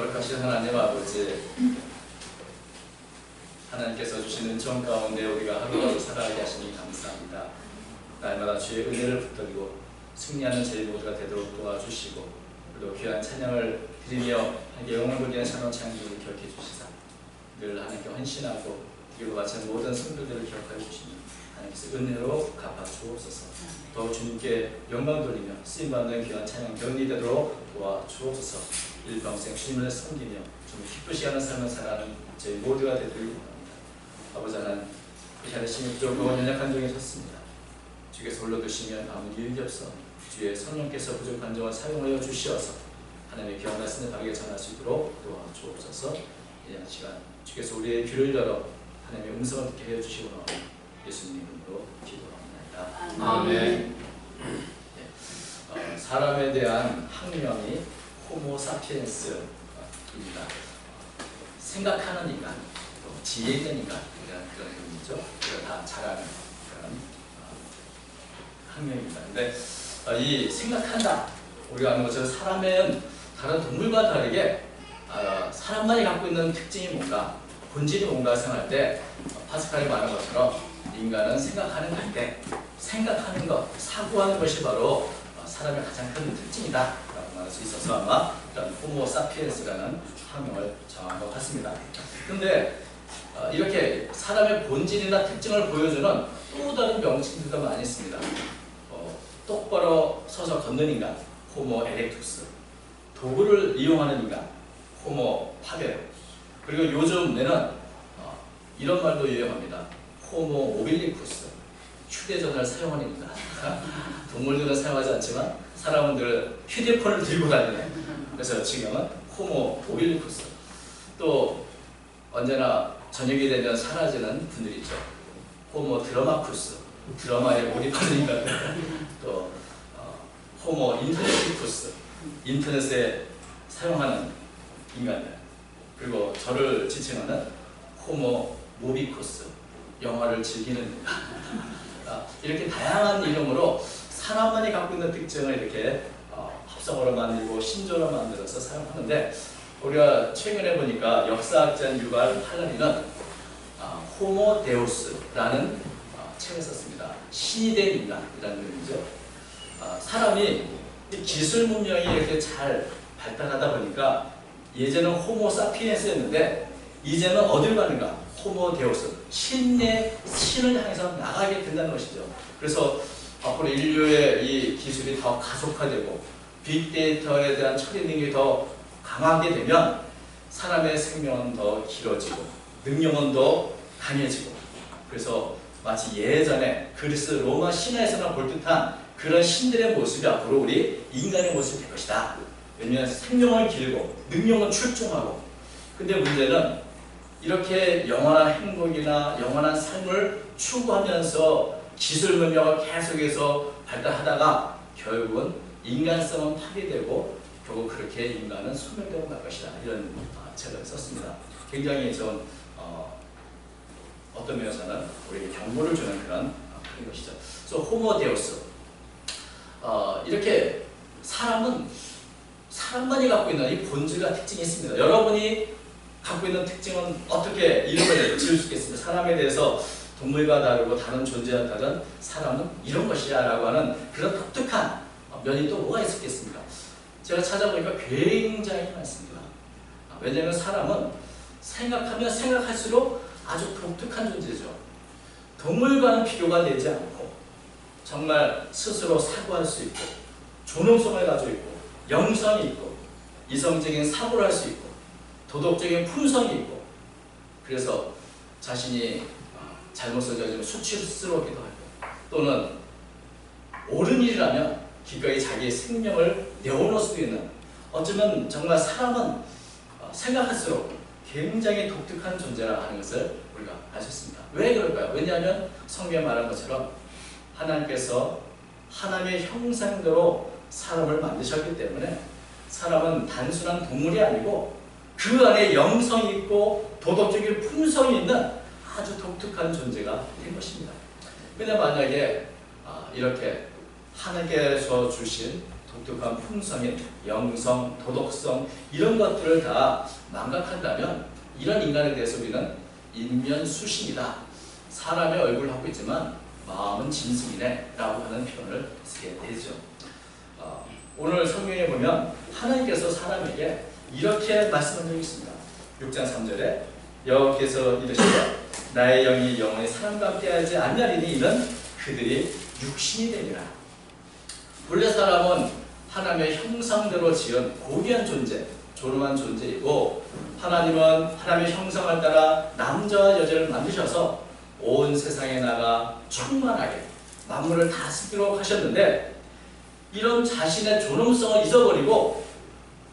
거룩하신 하나님 아버지 하나님께서 주시는 정 가운데 우리가 하루하루 살아가게 하시니 감사합니다. 날마다 주의 은혜를 붙들고 승리하는 저희 모두가 되도록 도와주시고 또 귀한 찬양을 드리며 하나님께 영광을 돌리는 찬양 찬양들을 기억해 주시사. 늘 하나님께 헌신하고 그리고 마찬 모든 성도들을 기억하여 주시니 하나님께서 은혜로 갚아 주옵소서. 더 주님께 영광 돌리며 쓰임받는 귀한 찬양 경리 되도록 도와주옵소서 일평생 주님을 섬기며 좀 기쁘시 하는 삶을 살아가는 저희 모두가 되기를 원합니다 아버지 하나님 이 시간에 심히 부족하고 연약한 중에 섰습니다 주께서 올려두시면 아무 일이 없어 주의 성령께서 부족한 점을 사용하여 주시어서 하나님의 귀한 말씀을 바르게 전할 수 있도록 도와주옵소서 이 시간 주께서 우리의 귀를 열어 하나님의 음성을 듣게 해 주시고 예수님 이름으로 기도합니다. 아멘. 어, 사람에 대한 학명이 호모 사피엔스입니다. 생각하는 인간, 또 지혜 있는 인간 이런 그런 의미죠. 그걸 다 잘하는 그런 어, 학명입니다. 근데 어, 이 생각한다 우리가 아는 것처럼 사람은 다른 동물과 다르게 어, 사람만이 갖고 있는 특징이 뭔가 본질이 뭔가 생각할 때 어, 파스칼이 말한 것처럼 인간은 생각하는 건데 생각하는 것, 사고하는 것이 바로 어, 사람의 가장 큰 특징이다 말할 수 있어서 아마 이런 호모 사피엔스라는 학명을 정한 것 같습니다. 근데 어, 이렇게 사람의 본질이나 특징을 보여주는 또 다른 명칭들도 많이 있습니다. 어, 똑바로 서서 걷는 인간, 호모 에렉투스. 도구를 이용하는 인간, 호모 파베로. 그리고 요즘에는 어, 이런 말도 유행합니다. 호모 모빌리쿠스. 휴대전화를 사용하는 인간. 동물들은 사용하지 않지만 사람은 늘 휴대폰을 들고 다니는. 그래서 지금은 호모 모빌리쿠스. 또 언제나 저녁이 되면 사라지는 분들이 있죠. 호모 드라마쿠스. 드라마에 몰입하는 인간들. 또 어, 호모 인터넷티쿠스. 인터넷에 사용하는 인간들. 그리고 저를 지칭하는 호모 모비쿠스. 영화를 즐기는 인간. 아, 이렇게 다양한 이름으로 사람만이 갖고 있는 특징을 이렇게 어, 합성어로 만들고 신조로 만들어서 사용하는데 우리가 최근에 보니까 역사학자인 유발 할라리는 아, 호모 데우스라는 아, 책을 썼습니다. 신이 된 인간이라는 의미죠. 아, 사람이 이 기술 문명이 이렇게 잘 발달하다 보니까 예전은 호모 사피엔스였는데 이제는 어딜 가는가? 호모 데우스 신의 신을 향해서 나가게 된다는 것이죠. 그래서 앞으로 인류의 이 기술이 더 가속화되고 빅데이터에 대한 처리 능력이 더 강하게 되면 사람의 생명은 더 길어지고 능력은 더 강해지고 그래서 마치 예전에 그리스 로마 신화에서나 볼 듯한 그런 신들의 모습이 앞으로 우리 인간의 모습이 될 것이다. 왜냐하면 생명은 길고 능력은 출중하고 근데 문제는 이렇게 영원한 행복이나 영원한 삶을 추구하면서 기술 문명을 계속해서 발달하다가 결국은 인간성은 파괴되고 결국 그렇게 인간은 소멸되고 말 것이다 이런 어, 책을 썼습니다. 굉장히 좀 어, 어떤 면에서는 우리에게 경고를 주는 그런 어, 그런 것이죠. 그래서 호모데우스 어, 이렇게 사람은 사람만이 갖고 있는 이 본질과 특징이 있습니다. 여러분이 갖고 있는 특징은 어떻게 이름을 지을 수 있겠습니까? 사람에 대해서 동물과 다르고 다른 존재와 다른 사람은 이런 것이야 라고 하는 그런 독특한 면이 또 뭐가 있었겠습니까? 제가 찾아보니까 굉장히 많습니다. 아, 왜냐하면 사람은 생각하면 생각할수록 아주 독특한 존재죠. 동물과는 비교가 되지 않고 정말 스스로 사고할 수 있고 존엄성을 가지고 있고 영성이 있고 이성적인 사고를 할 수 있고 도덕적인 품성이 있고 그래서 자신이 어, 잘못을 저지르면 수치스러우기도 하고 또는 옳은 일이라면 기꺼이 자기의 생명을 내어놓을 수도 있는 어쩌면 정말 사람은 어, 생각할수록 굉장히 독특한 존재라 하는 것을 우리가 알 수 있습니다. 왜 그럴까요? 왜냐하면 성경에 말한 것처럼 하나님께서 하나님의 형상대로 사람을 만드셨기 때문에 사람은 단순한 동물이 아니고 그 안에 영성이 있고 도덕적인 품성이 있는 아주 독특한 존재가 된 것입니다. 근데 만약에 아, 이렇게 하나님께서 주신 독특한 품성인 영성, 도덕성 이런 것들을 다 망각한다면 이런 인간에 대해서 우리는 인면수신이다. 사람의 얼굴을 하고 있지만 마음은 짐승이네 라고 하는 표현을 쓰게 되죠. 어, 오늘 성경에 보면 하나님께서 사람에게 이렇게 말씀한 적이 있습니다. 6장 3절에 여호께서 이르시되 나의 영이 영원히 사람과 함께하지 않냐리니 이는 그들이 육신이 되리라. 본래 사람은 하나님의 형상대로 지은 고귀한 존재, 조름한 존재이고 하나님은 하나님의 형상을 따라 남자와 여자를 만드셔서 온 세상에 나가 충만하게 만물을 다스리도록 하셨는데 이런 자신의 존엄성을 잊어버리고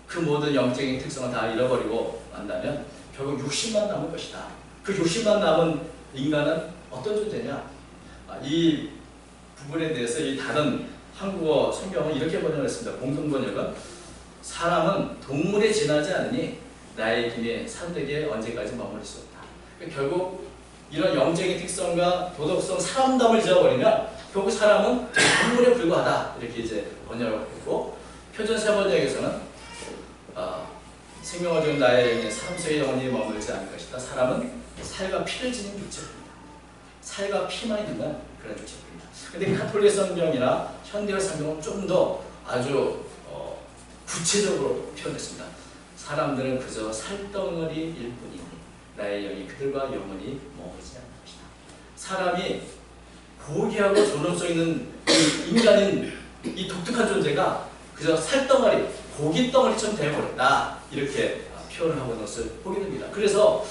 그 모든 영적인 특성을 다 잃어버리고 만다면 결국 육신만 남을 것이다. 그 육신만 남은 인간은 어떤 존재냐? 아, 이 부분에 대해서 이 다른 한국어 성경은 이렇게 번역했습니다. 공통 번역은 사람은 동물에 지나지 않으니 나의 김에 산되게 언제까지 머무를 수 없다. 그러니까 결국 이런 영적인 특성과 도덕성, 사람담을 잊어버리면 결국 사람은 동물에 불과하다. 이렇게 이제 번역을 했고 표준 세 번역에서는 어, 생명을 준 나의 영에 사람 속에 영원히 머물지 않을 것이다. 사람은 살과 피를 지닌 육체입니다. 살과 피만 있는 그런 육체입니다. 근데 카톨릭 성경이나 현대어 성경은 좀 더 아주 어, 구체적으로 표현했습니다. 사람들은 그저 살덩어리일 뿐이니 나의 영이 그들과 영원히 머물지 않을 것이다. 사람이 고귀하고 존엄성 있는 이 인간인 이 독특한 존재가 그저 살덩어리, 고깃덩어리처럼 되어버렸다. 이렇게 표현을 하고 있는 것을 보게 됩니다. 그래서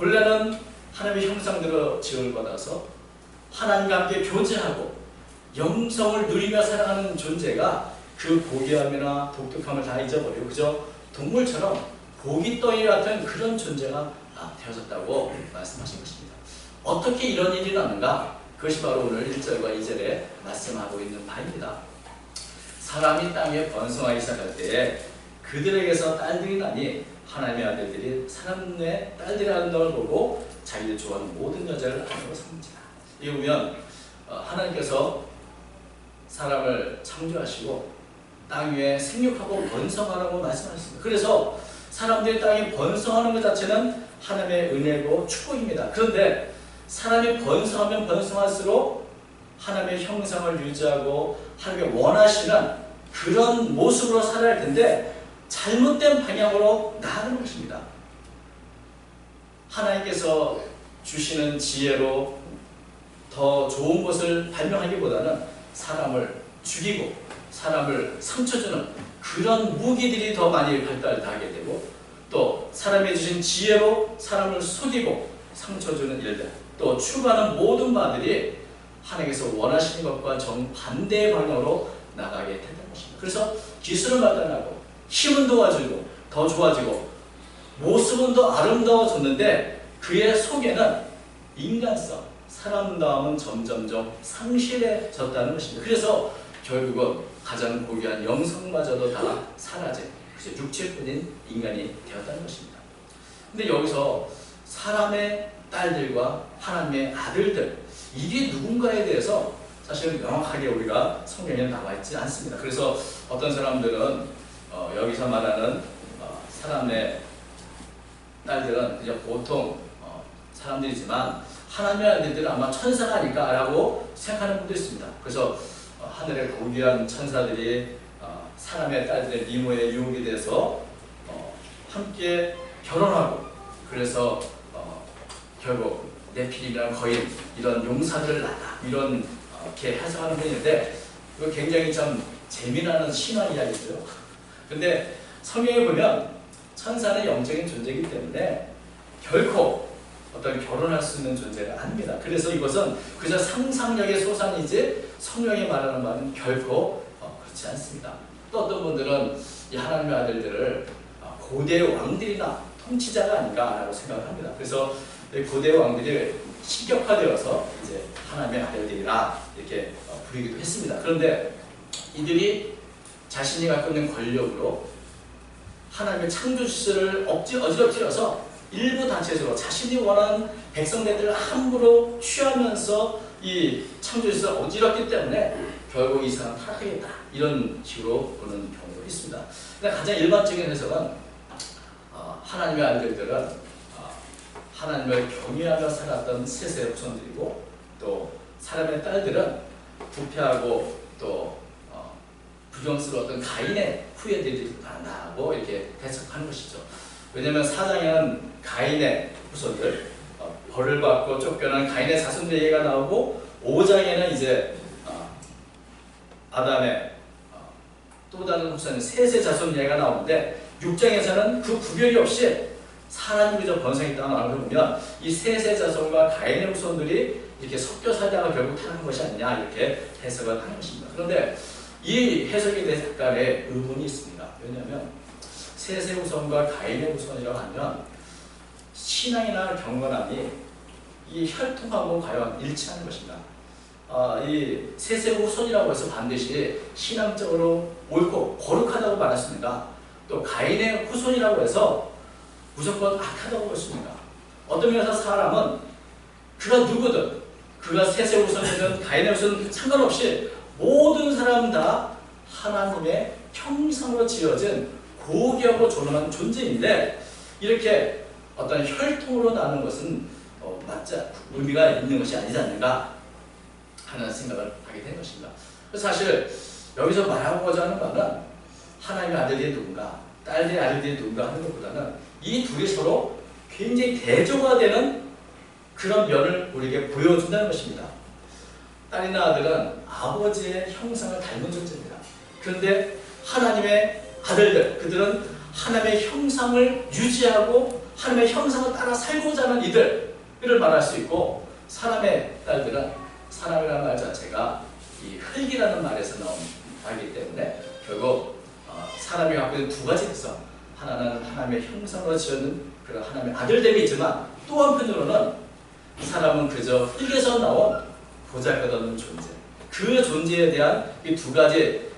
본래는 하나님의 형상대로 지음을 받아서 하나님과 함께 교제하고 영성을 누리며 살아가는 존재가 그 고귀함이나 독특함을 다 잊어버리고 그저 동물처럼 고깃덩이 같은 그런 존재가 되어졌다고 말씀하신 것입니다. 어떻게 이런 일이 났는가? 그것이 바로 오늘 1절과 2절에 말씀하고 있는 바입니다. 사람이 땅에 번성하기 시작할 때에 그들에게서 딸들이 나니 하나님의 아들들이 사람의 딸들이라는 걸 보고 자기들 좋아하는 모든 여자를 아내로 삼는지라. 이거 보면 어, 하나님께서 사람을 창조하시고 땅 위에 생육하고 번성하라고 말씀하셨습니다. 그래서 사람들이 땅에 번성하는 것 자체는 하나님의 은혜고 축복입니다. 그런데 사람이 번성하면 번성할수록 하나님의 형상을 유지하고 하나님의 원하시는 그런 모습으로 살아야 할 텐데 잘못된 방향으로 나아가는 것입니다. 하나님께서 주시는 지혜로 더 좋은 것을 발명하기보다는 사람을 죽이고 사람을 상처 주는 그런 무기들이 더 많이 발달하게 되고 또 사람이 주신 지혜로 사람을 속이고 상처 주는 일들 또 추구하는 모든 바들이 하나님께서 원하시는 것과 정반대의 방향으로 나가게 된다는 것입니다. 그래서 기술은 발달하고 힘은 도와주고 더 좋아지고 모습은 더 아름다워졌는데 그의 속에는 인간성, 사람다움은 점점점 상실해졌다는 것입니다. 그래서 결국은 가장 고귀한 영성마저도 다 사라진 그래서 육체뿐인 인간이 되었다는 것입니다. 근데 여기서 사람의 딸들과 하나님의 아들들 이게 누군가에 대해서 사실 명확하게 우리가 성경에 나와 있지 않습니다. 그래서 어떤 사람들은 어, 여기서 말하는 어, 사람의 딸들은 그냥 보통 어, 사람들이지만 하나님의 아들들은 아마 천사가 아닐까라고 생각하는 분도 있습니다. 그래서 어, 하늘의 고귀한 천사들이 어, 사람의 딸들의 미모에 유혹이 돼서 어, 함께 결혼하고 그래서 어, 결국 네피림이라는 거인 이런 용사들을 낳아 이런 어, 이렇게 해석하는 분인데 이거 굉장히 참 재미나는 신화 이야기죠. 근데 성경에 보면 천사는 영적인 존재이기 때문에 결코 어떤 결혼할 수 있는 존재가 아닙니다. 그래서 이것은 그저 상상력의 소산이지 성경이 말하는 바는 결코 어, 그렇지 않습니다. 또 어떤 분들은 이 하나님의 아들들을 어, 고대 왕들이나 통치자가 아닌가라고 생각합니다. 그래서 고대 왕들이 신격화되어서 이제 하나님의 아들들이라 이렇게 어, 부르기도 했습니다. 그런데 이들이 자신이 갖고 있는 권력으로 하나님의 창조 질서를 억지 어지럽히려서 일부 단체적으로 자신이 원하는 백성들을 함부로 취하면서 이 창조 질서를 어지럽기 때문에 결국 이 사람 타락하겠다 이런 식으로 보는 경우도 있습니다. 근데 가장 일반적인 해석은 어, 하나님의 아들들은 어, 하나님을 경외하며 살았던 셋의 후손들이고 또 사람의 딸들은 부패하고 또 어, 부정스러웠던 가인의 후예들이 많다고 이렇게 해석하는 것이죠. 왜냐하면 사장에는 가인의 후손들 어, 벌을 받고 쫓겨난 가인의 자손들 얘기가 나오고 5장에는 이제 어, 아담의 어, 또 다른 후손 셋의 자손 얘기가 나오는데 6장에서는 그 구별이 없이 사람이 그저 번성했다고 나오는 걸 보면 이 셋의 자손과 가인의 후손들이 이렇게 섞여 살다가 결국 타는 것이 아니냐 이렇게 해석을 하는 것입니다. 그런데 이 해석에 대해서 약간의 의문이 있습니다. 왜냐하면 셋의 후손과 가인의 후손이라고 하면 신앙이나 경건함이 이 혈통하고 과연 일치하는 것인가? 아, 이 셋의 후손이라고 해서 반드시 신앙적으로 옳고 거룩하다고 말했습니다. 또 가인의 후손이라고 해서 무조건 악하다고 했습니다. 어떤 면에서 사람은 그가 누구든 그가 셋의 후손이든 가인의 후손 상관없이 모든 사람 다 하나님의 형상으로 지어진 고귀하고 존엄한 존재인데 이렇게 어떤 혈통으로 나눈 것은 어, 맞지 의미가 있는 것이 아니지 않는가 하는 생각을 하게 된 것입니다. 사실 여기서 말하고자 하는 바는 하나님의 아들이 누군가 딸들의 아들들이 누군가 하는 것보다는 이 둘이 서로 굉장히 대조가 되는 그런 면을 우리에게 보여준다는 것입니다. 딸이나 아들은 아버지의 형상을 닮은 존재입니다. 그런데 하나님의 아들들, 그들은 하나님의 형상을 유지하고 하나님의 형상을 따라 살고자 하는 이들을 말할 수 있고 사람의 딸들은 사람이라는 말 자체가 이 흙이라는 말에서 나온 말이기 때문에 결국 어, 사람이 갖고 있는 두 가지 특성 하나는 하나님의 형상으로 지어진 그런 하나님의 아들됨이 있지만 또 한편으로는 사람은 그저 흙에서 나온 보잘것없는 존재 그 존재에 대한 이 두 가지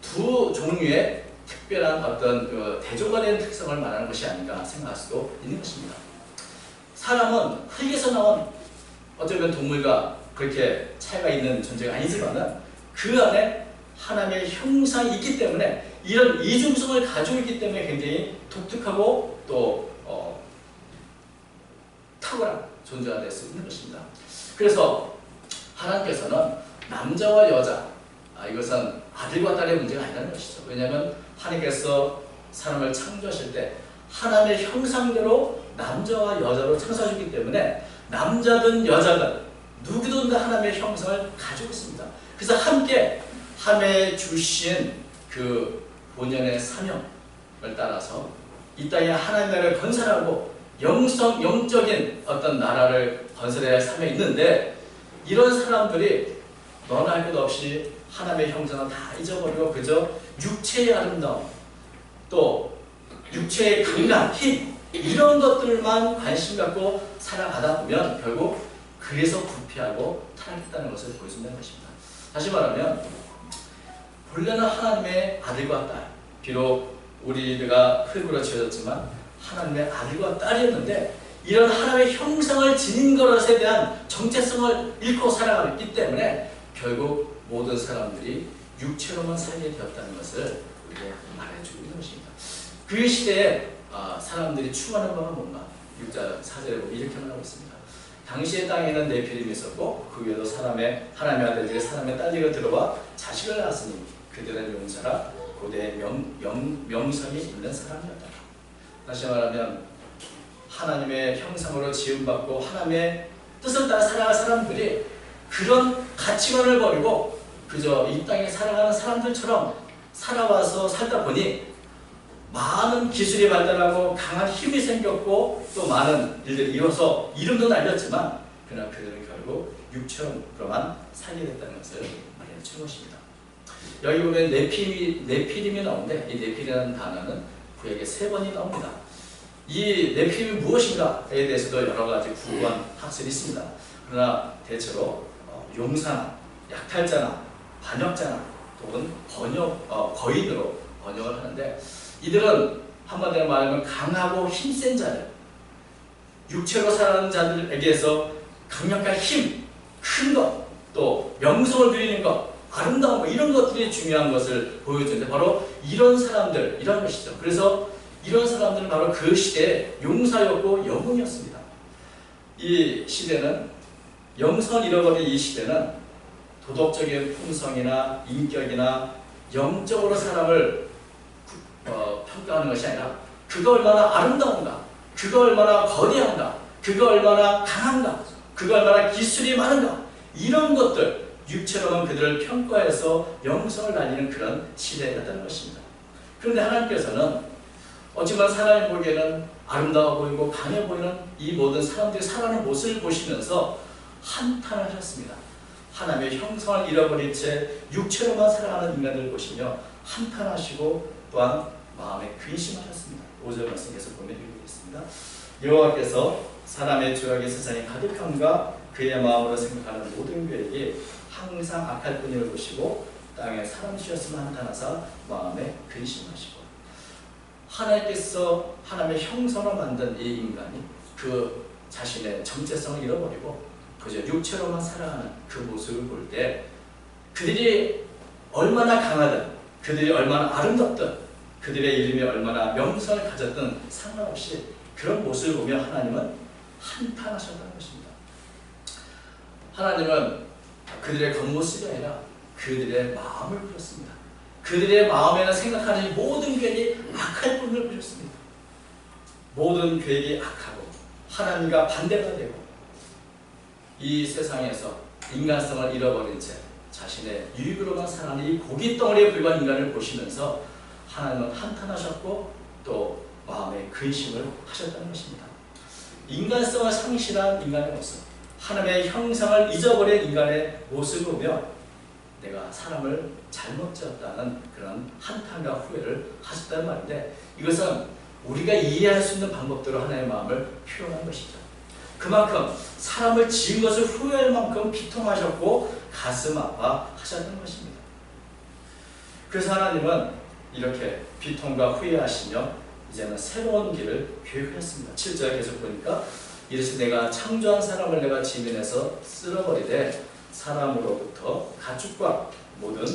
두 종류의 특별한 어떤 그 대조가 된 특성을 말하는 것이 아닌가 생각할 수도 있는 것입니다. 사람은 흙에서 나온 어쩌면 동물과 그렇게 차이가 있는 존재가 아니지만은 그 안에 하나님의 형상이 있기 때문에 이런 이중성을 가지고 있기 때문에 굉장히 독특하고 또 어, 탁월한 존재가 될 수 있는 것입니다. 그래서 하나님께서는 남자와 여자 아, 이것은 아들과 딸의 문제가 아니라는 것이죠. 왜냐하면 하나님께서 사람을 창조하실 때 하나님의 형상대로 남자와 여자로 창조하셨기 때문에 남자든 여자든 누구든 다 하나님의 형상을 가지고 있습니다. 그래서 함께 하나님의 주신 그 본연의 사명을 따라서 이 땅에 하나님 나라를 건설하고 영성, 영적인 어떤 나라를 건설해야 할 사명이 있는데 이런 사람들이 너나 할 것 없이 하나님의 형상을 다 잊어버리고 그저 육체의 아름다움 또 육체의 강단, 힘 이런 것들만 관심 갖고 살아가다 보면 결국 그래서 부패하고 타락했다는 것을 보여준다는 것입니다. 다시 말하면 본래는 하나님의 아들과 딸 비록 우리가 흙으로 지어졌지만 하나님의 아들과 딸이었는데 이런 하나님의 형상을 지닌 것에 대한 정체성을 잃고 살아가기 때문에 결국 모든 사람들이 육체로만 살게 되었다는 것을 우리에게 말해주고 있는 것입니다. 그 시대에 아, 사람들이 추구하는 바는 뭔가 6자 4절에 보면 이렇게 말하고 있습니다. 당시의 땅에는 네피림이 있었고 그 위에도 사람의 하나님의 아들들이 사람의 딸들이 들어와 자식을 낳았으니 그들은 용사라 고대의 명, 명, 명성이 있는 사람이었다. 다시 말하면 하나님의 형상으로 지음받고 하나님의 뜻을 따라 살아갈 사람들이 그런 가치관을 버리고 그저 이 땅에 살아가는 사람들처럼 살아와서 살다 보니 많은 기술이 발달하고 강한 힘이 생겼고 또 많은 일들이 이어서 이름도 날렸지만 그러나 그들은 결국 육체로만 살게 됐다는 것을 말해주는 것입니다. 여기 보면 네피림이, 네피림이 나오는데 이 네피림이라는 단어는 구약에 세 번이 나옵니다. 이 네피림이 무엇인가에 대해서도 여러 가지 구구한 학설이 있습니다. 그러나 대체로 어, 용사나 약탈자나 반역자나 혹은 번역, 어, 거인으로 번역을 하는데 이들은 한마디로 말하면 강하고 힘센 자들, 육체로 살아가는 자들에게서 강력한 힘, 큰 것, 또 명성을 누리는 것, 아름다운 거 이런 것들이 중요한 것을 보여주는데 바로 이런 사람들 이런 것이죠. 그래서 이런 사람들은 바로 그 시대의 용사였고 영웅이었습니다. 이 시대는 영선 잃어버린 이 시대는 도덕적인 품성이나 인격이나 영적으로 사람을 어, 평가하는 것이 아니라 그가 얼마나 아름다운가, 그가 얼마나 거대한가, 그가 얼마나 강한가, 그가 얼마나 기술이 많은가 이런 것들 육체로만 그들을 평가해서 영성을 날리는 그런 시대였다는 것입니다. 그런데 하나님께서는 어찌만 사람이 보기에는 아름다워 보이고 강해 보이는 이 모든 사람들이 살아가는 모습을 보시면서 한탄하셨습니다. 하나님의 형성을 잃어버린 채 육체로만 살아가는 인간들을 보시며 한탄하시고 또한 마음에 근심하셨습니다. 5절 말씀 계속 보면 읽겠습니다. 여호와께서 사람의 죄악이 세상에 가득함과 그의 마음으로 생각하는 모든 계획이 항상 악할 뿐임을 보시고 땅에 사람 쉬었으면 한탄하사 마음에 근심하시고 하나님께서 하나님의 형성을 만든 이 인간이 그 자신의 정체성을 잃어버리고 그저 육체로만 살아가는 그 모습을 볼 때 그들이 얼마나 강하든 그들이 얼마나 아름답든 그들의 이름이 얼마나 명성을 가졌든 상관없이 그런 모습을 보며 하나님은 한탄하셨다는 것입니다. 하나님은 그들의 겉모습이 아니라 그들의 마음을 보셨습니다. 그들의 마음에는 생각하는 모든 계획이 악할 뿐을 보셨습니다. 모든 계획이 악하고 하나님과 반대가 되고 이 세상에서 인간성을 잃어버린 채 자신의 유익으로만 살아가는 이 고기 덩어리에 불과한 인간을 보시면서 하나님은 한탄하셨고 또 마음에 근심을 하셨다는 것입니다. 인간성을 상실한 인간의 모습, 하나님의 형상을 잊어버린 인간의 모습을 보며 내가 사람을 잘못 지었다는 그런 한탄과 후회를 하셨다는 말인데 이것은 우리가 이해할 수 있는 방법대로 하나님의 마음을 표현한 것이죠. 그만큼 사람을 지은 것을 후회할 만큼 비통하셨고 가슴 아파하셨던 것입니다. 그래서 하나님은 이렇게 비통과 후회하시며 이제는 새로운 길을 계획했습니다. 7절 계속 보니까 이래서 내가 창조한 사람을 내가 지면에서 쓸어버리되 사람으로부터 가축과 모든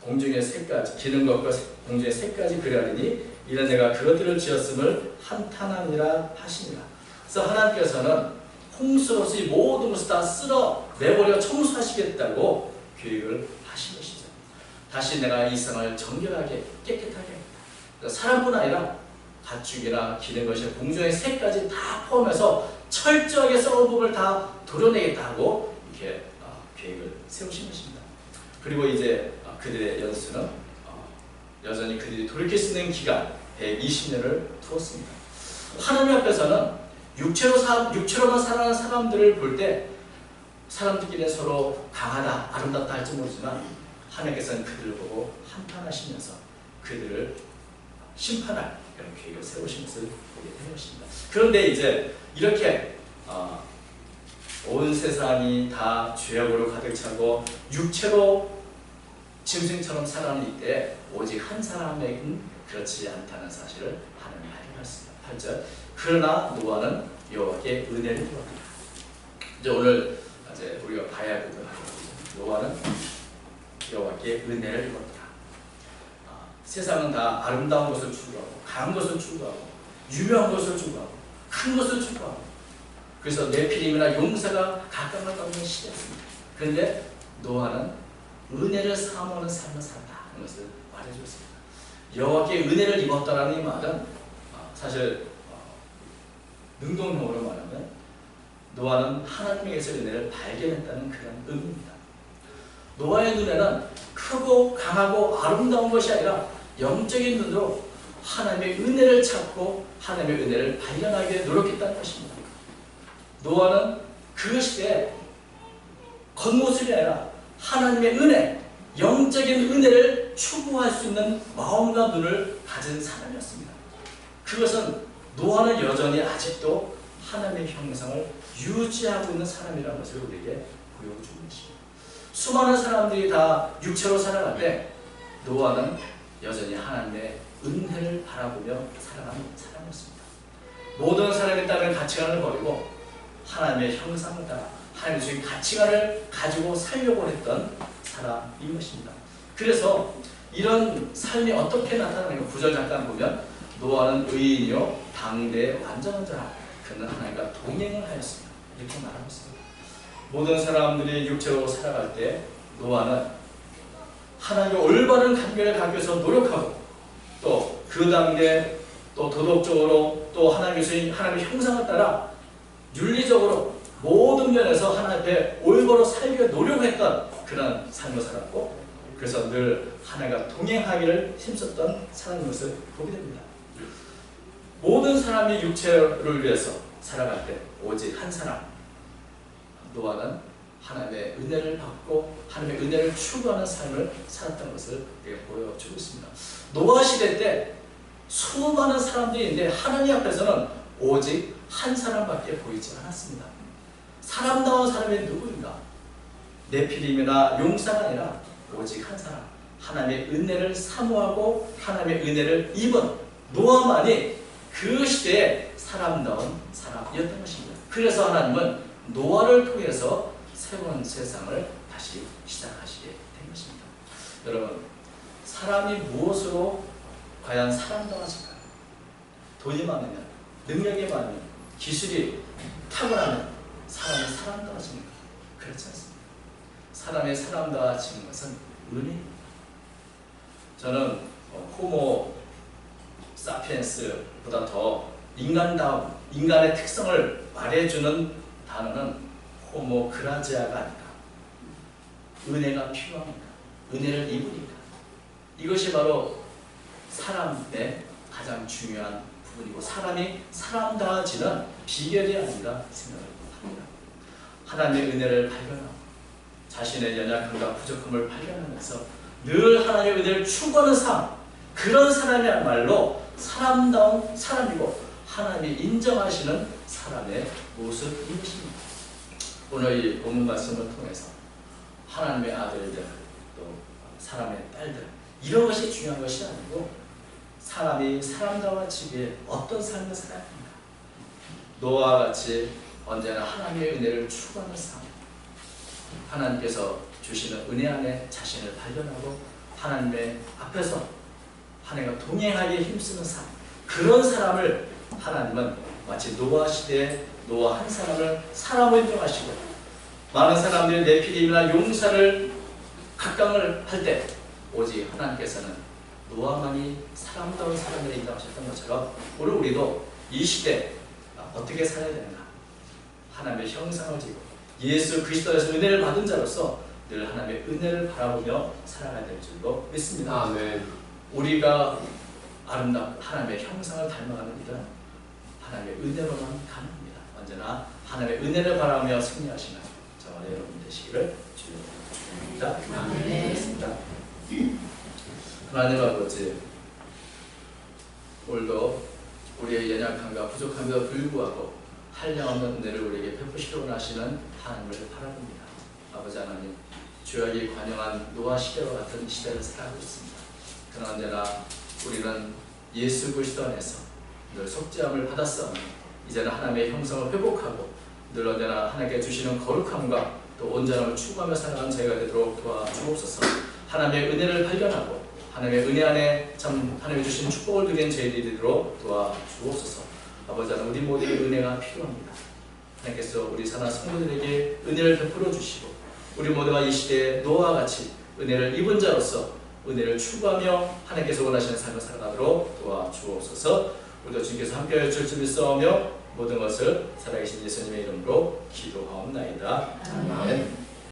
공중의 새까지 기는 것과 공중의 새까지 그리하리니 이는 내가 그것들을 지었음을 한탄하니라 하시니라. 그래서 하나님께서는 홍수로서 이 모든 것을 다 쓸어 내버려 청소하시겠다고 계획을 하신 것이죠. 다시 내가 이 세상을 정결하게 깨끗하게 사람뿐 아니라 가축이나 기는 것이 공중의 새까지 다 포함해서 철저하게 부분을 다 도려내겠다고 이렇게 계획을 세우신 것입니다. 그리고 이제 그들의 연수는 여전히 그들이 돌이킬 수 있는 기간 120년을 두었습니다. 하나님 앞에서는 육체로 사, 육체로만 살아가는 사람들을 볼 때 사람들끼리 서로 강하다, 아름답다 할지 모르지만 하나님께서는 그들을 보고 한탄하시면서 그들을 심판할 그런 계획을 세우신 것을 보게 된 것입니다. 그런데 이제 이렇게 어, 온 세상이 다 죄악으로 가득 차고 육체로 짐승처럼 살아가는 이때 오직 한 사람에게는 그렇지 않다는 사실을 하나님이 알려놨습니다. 8절 그러나 노아는 여호와께 은혜를 입었다. 이제 오늘 이제 우리가 봐야 할 부분 노아는 여호와께 은혜를 입었다. 아, 세상은 다 아름다운 것을 추구하고 강한 것을 추구하고 유명한 것을 추구하고 큰 것을 추구하고 그래서 용사가 각각각각 있는 시대였습니다. 그런데 노아는 은혜를 사모하는 삶을 하는 것을 말해줬습니다. 여호와께 은혜를 입었다라는 이 말은 사실 능동형으로 말하면 노아는 하나님에게서 은혜를 발견했다는 그런 의미입니다. 노아의 눈에는 크고 강하고 아름다운 것이 아니라 영적인 눈으로 하나님의 은혜를 찾고 하나님의 은혜를 발견하기 노력했다는 것입니다. 노아는 그 시대에 겉모습이 아니라 하나님의 은혜, 영적인 은혜를 추구할 수 있는 마음과 눈을 가진 사람이었습니다. 그것은 노아는 여전히 아직도 하나님의 형상을 유지하고 있는 사람이라는 것을 우리에게 보여주는 것입니다. 수많은 사람들이 다 육체로 살아갈 때 노아는 여전히 하나님의 은혜를 바라보며 살아가는 사람이었습니다. 모든 사람이 따른 가치관을 버리고 하나님의 형상을 따라 하나님 주신 가치관을 가지고 살려고 했던 사람인 것입니다. 그래서 이런 삶이 어떻게 나타나는가 구절 잠깐 보면 노아는 의인이요 당대의 완전한 자라 그는 하나님과 동행을 하였습니다. 이렇게 말하고 있습니다. 모든 사람들이 육체로 살아갈 때 노아는 하나님과 올바른 관계를 갖기 위해서 노력하고 또 그 단계 또 도덕적으로 또 하나님의 주신 하나님의 형상을 따라 윤리적으로 모든 면에서 하나님 앞에 올바로 살기 노력했던 그런 삶을 살았고 그래서 늘 하나님과 동행하기를 힘썼던 사람인 것을 보게 됩니다. 모든 사람이 육체를 위해서 살아갈 때 오직 한 사람 노아는 하나님의 은혜를 받고 하나님의 은혜를 추구하는 삶을 살았던 것을 보여주고 있습니다. 노아 시대 때 수많은 사람들이 있는데 하나님 앞에서는 오직 한 사람밖에 보이지 않았습니다. 사람다운 사람이 누구인가? 네피림이나 용사가 아니라 오직 한 사람. 하나님의 은혜를 사모하고 하나님의 은혜를 입은 노아만이 그 시대에 사람다운 사람이었던 것입니다. 그래서 하나님은 노아를 통해서 새로운 세상을 다시 시작하시게 된 것입니다. 여러분, 사람이 무엇으로 과연 사람다워질까요? 돈이 많으면, 능력이 많으면, 기술이 탁월하면 사람이 사람다워집니까? 그렇지 않습니다. 사람의 사람다워지는 것은 은혜입니다. 저는 어, 호모 사피엔스보다 더 인간다움, 인간의 특성을 말해주는 단어는 호모 그라지아가 아니다. 은혜가 필요합니다. 은혜를 입으니까. 이것이 바로 사람의 가장 중요한 부분이고 사람이 사람다워지는 비결이 아니라 생각을 합니다. 하나님의 은혜를 발견하고 자신의 연약함과 부족함을 발견하면서 늘 하나님의 은혜를 추구하는 삶 그런 사람이야말로 사람다운 사람이고 하나님이 인정하시는 사람의 모습인 것입니다. 오늘 이 본문 말씀을 통해서 하나님의 아들들 또 사람의 딸들 이런 것이 중요한 것이 아니고 사람이 사람다워지기에 어떤 삶을 합니까? 노아와 같이 언제나 하나님의 은혜를 추구하는 삶 하나님께서 주시는 은혜 안에 자신을 발견하고 하나님의 앞에서 하나님과 동행하기에 힘쓰는 삶 그런 사람을 하나님은 마치 노아 시대에 노아 한 사람을 사람을 인정하시고 많은 사람들이 내피림이나 용사를 각광을 할 때 오직 하나님께서는 노아만이 사람다운 사람을 인정하셨던 것처럼 오늘 우리도 이 시대 어떻게 살아야 되는가 하나님의 형상을 지고 예수 그리스도에서 은혜를 받은 자로서 늘 하나님의 은혜를 바라보며 살아가야 될 줄로 믿습니다. 아멘. 우리가 아름답 하나님의 형상을 닮아가는 일은 하나님의 은혜로만 가능합니다. 언제나 하나님의 은혜를 바라며 승리하시는 저와 여러분 되시기를 주님입니다. 아멘. 하나님 아버지 오늘도 우리의 연약함과 부족함에도 불구하고 한량없는 은혜를 우리에게 베푸시려 원하시는 하나님을 바라봅니다. 아버지 하나님 주역이 관영한 노아 시대와 같은 시대를 살아가고 있습니다. 그러나 언제나 우리는 예수 그리스도 안에서 늘 속죄함을 받았사오니 이제는 하나님의 형성을 회복하고 늘 언제나 하나님께 주시는 거룩함과 또 온전함을 추구하며 살아가는 저희가 되도록 도와주옵소서. 하나님의 은혜를 발견하고 하나님의 은혜 안에 참 하나님이 주신 축복을 누리는 저희들이 되도록 도와주옵소서. 아버지 하나님 우리 모두에게 은혜가 필요합니다. 하나님께서 우리 사나 성도들에게 은혜를 베풀어 주시고 우리 모두가 이 시대에 노아와 같이 은혜를 입은 자로서 은혜를 추구하며 하나님께서 원하시는 삶을 살아가도록 도와주옵소서. 우리도 주님께서 함께하여 줄줄 믿사오며 모든 것을 살아계신 예수님의 이름으로 기도하옵나이다. 아멘.